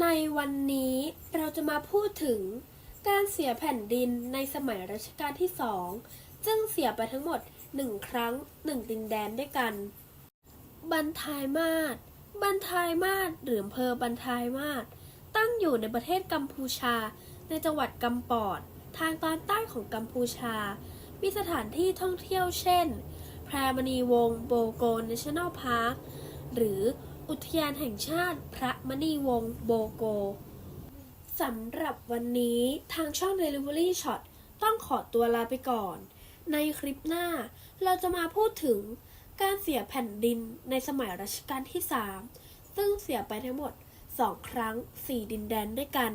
ในวันนี้เราจะมาพูดถึงการเสียแผ่นดินในสมัยรัชกาลที่สองซึ่งเสียไปทั้งหมดหนึ่งครั้งหนึ่งดินแดนด้วยกัน บันทายมาศบันทายมาศหรืออำเภอบันทายมาศตั้งอยู่ในประเทศกัมพูชาในจังหวัดกัมปอด ทางตอนใต้ของกัมพูชา มีสถานที่ท่องเที่ยวเช่น แพรมณีวงศ์โบโกน National Park หรืออุทยานแห่งชาติพระมณีวงศ์โบโก สำหรับวันนี้ทางช่อง Delivery Shot ต้องขอตัวลาไปก่อน ในคลิปหน้าเราจะมาพูดถึงการเสียแผ่นดินในสมัยรัชกาลที่ 3 ซึ่งเสียไปทั้งหมด 2 ครั้ง 4 ดินแดนด้วยกัน